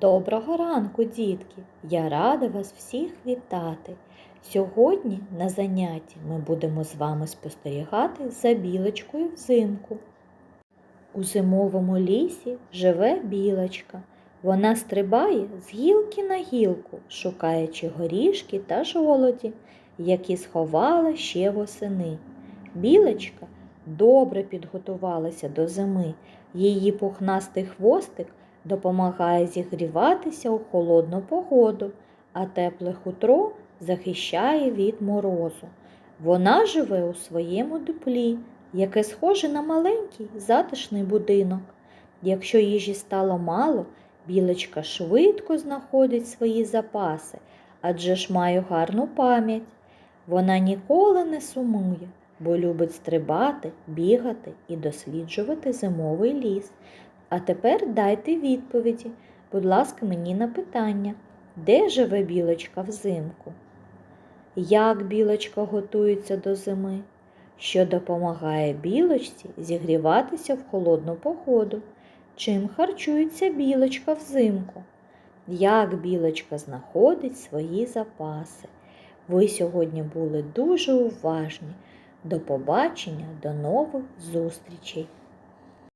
Доброго ранку, дітки! Я рада вас всіх вітати. Сьогодні на занятті ми будемо з вами спостерігати за білочкою взимку. У зимовому лісі живе білочка. Вона стрибає з гілки на гілку, шукаючи горішки та жолоді, які сховала ще восени. Білочка добре підготувалася до зими. Її пухнастий хвостик допомагає зігріватися у холодну погоду, а тепле хутро захищає від морозу. Вона живе у своєму дуплі, яке схоже на маленький затишний будинок. Якщо їжі стало мало, білочка швидко знаходить свої запаси, адже ж має гарну пам'ять. Вона ніколи не сумує, бо любить стрибати, бігати і досліджувати зимовий ліс. А тепер дайте відповіді, будь ласка, мені на питання, де живе білочка взимку? Як білочка готується до зими? Що допомагає білочці зігріватися в холодну погоду? Чим харчується білочка взимку? Як білочка знаходить свої запаси? Ви сьогодні були дуже уважні. До побачення, до нових зустрічей!